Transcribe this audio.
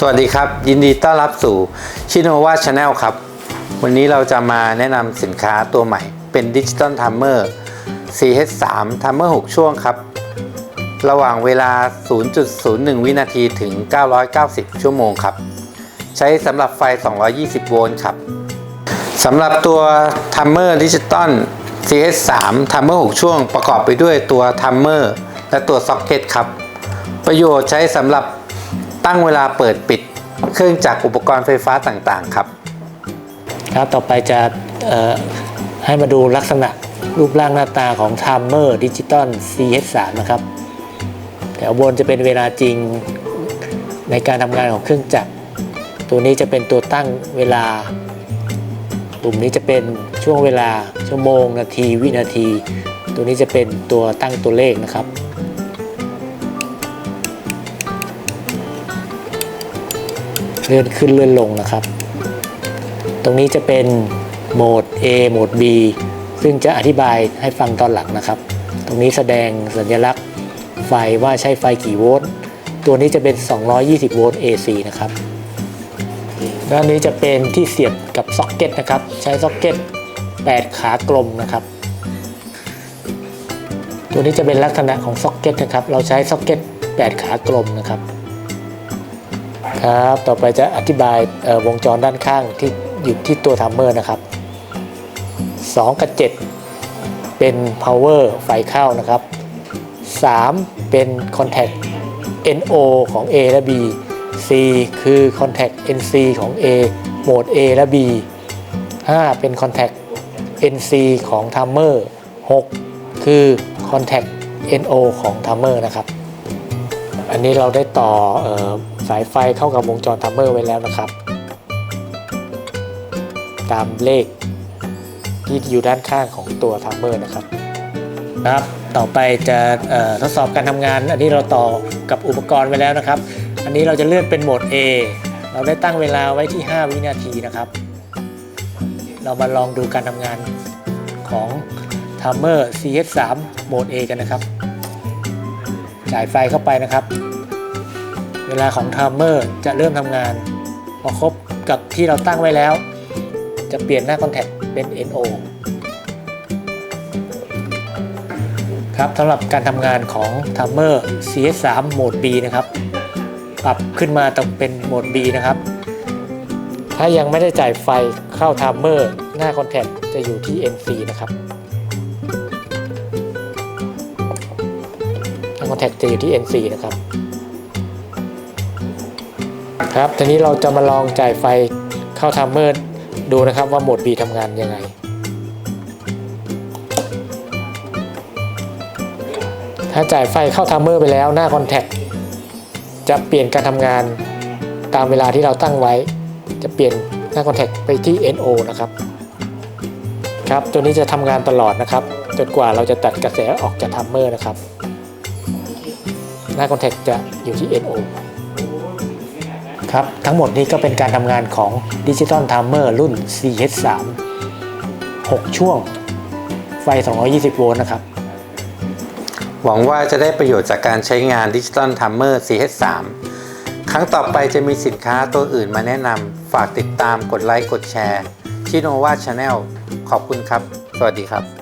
สวัสดีครับ ยินดีต้อนรับสู่ชิโนวาชาแนลครับ วันนี้เราจะมาแนะนำสินค้าตัวใหม่ เป็นดิจิตอลทัมเมอร์ CH3 ทัมเมอร์ 6 ช่วงครับ ระหว่างเวลา 0.01 วินาทีถึง 990 ชั่วโมงครับ ใช้สำหรับไฟ 220 โวลต์ครับสำหรับตัวทัมเมอร์ดิจิตอล CH3 ทัมเมอร์ 6 ช่วงประกอบไปด้วยตัวทัมเมอร์และตัวซ็อกเก็ตครับ ประโยชน์ใช้สำหรับ ตั้งเวลาเปิดปิด เครื่องจักรอุปกรณ์ไฟฟ้าต่างๆครับ ครับต่อไปจะให้มาดูลักษณะรูปร่างหน้าตาของ Timer Digital CH3 นะครับแถวบนจะเป็นเวลาจริงในการทำงานของเครื่องจักร ตัวนี้จะเป็นตัวตั้งเวลา ปุ่มนี้จะเป็นช่วงเวลาชั่วโมง นาที วินาที ตัวนี้จะเป็นตัวตั้งตัวเลขนะครับ เลื่อนขึ้นเลื่อนลงนะครับ ตรงนี้จะเป็นโหมด A โหมด B ซึ่งจะอธิบายให้ฟังตอนหลังนะครับ ตรงนี้แสดงสัญลักษณ์ไฟว่าใช้ไฟกี่โวลต์ ตัวนี้จะเป็น 220 โวลต์ AC นะครับ ด้านนี้จะเป็นที่เสียบกับซ็อกเก็ตนะครับ ใช้ซ็อกเก็ต 8 ขากลมนะครับ ตัวนี้จะเป็นลักษณะของซ็อกเก็ตนะครับ เราใช้ซ็อกเก็ต 8 ขากลมนะครับ ครับต่อไปจะอธิบายวงจรด้านข้างที่อยู่ที่ตัวทัมเมอร์นะครับ2 กับ 7 เป็น power ไฟเข้านะครับ 3 เป็น contact NO ของ A และ B C คือ contact NC ของ A โหมด A และ B 5 เป็น contact NC ของ timer 6 คือ contact NO ของ timer นะครับ อันนี้เราได้ต่ออ สายไฟเข้ากับวงจรทัมเมอร์ไว้แล้วนะครับ ตามเลขที่อยู่ด้านข้างของตัวทัมเมอร์นะครับครับ ต่อไปจะทดสอบการทำงาน อันนี้เราต่อกับอุปกรณ์ไว้แล้วนะครับ อันนี้เราจะเลื่อนเป็นโหมด A เราได้ตั้งเวลาไว้ที่ 5 วินาทีนะครับ เรามาลองดูการทำงานของทัมเมอร์ CS3 โหมด A กันนะครับ จ่ายไฟเข้าไปนะครับ เวลาของไทม์เมอร์จะเริ่มทำงาน พอครบกับที่เราตั้งไว้แล้ว จะเปลี่ยนหน้าคอนแทคเป็น NO ครับสำหรับการทำงานของ Timer CS3 โหมด B นะครับ ปรับขึ้นมาต้องเป็นโหมด B นะครับ ถ้ายังไม่ได้จ่ายไฟเข้า Timer หน้าคอนแทคจะอยู่ที่ NC นะครับทาคอนแทคจะอยู่ที่ NC นะครับ ครับทีนี้เราจะมาลองจ่ายไฟเข้าทัมเมอร์ดูนะครับว่าโหมด B ทำงานยังไง ถ้าจ่ายไฟเข้าทัมเมอร์ไปแล้วหน้าคอนแทคจะเปลี่ยนการทำงานตามเวลาที่เราตั้งไว้ จะเปลี่ยนหน้าคอนแทคไปที่ NO นะครับครับตัวนี้จะทำงานตลอดนะครับจนกว่าเราจะตัดกระแสออกจากทัมเมอร์นะครับ หน้าคอนแทคจะอยู่ที่ NO ครับ ทั้งหมดนี้ก็เป็นการทำงานของ Digital Timer รุ่น CH3 6 ช่วง ไฟ 220 โวลต์นะครับ หวังว่าจะได้ประโยชน์จากการใช้งานดิจิตอลทัมเมอร์ CH3 ครั้งต่อไปจะมีสินค้าตัวอื่นมาแนะนำฝากติดตามกดไลค์กดแชร์ชิโนวาชาแนลขอบคุณครับ สวัสดีครับ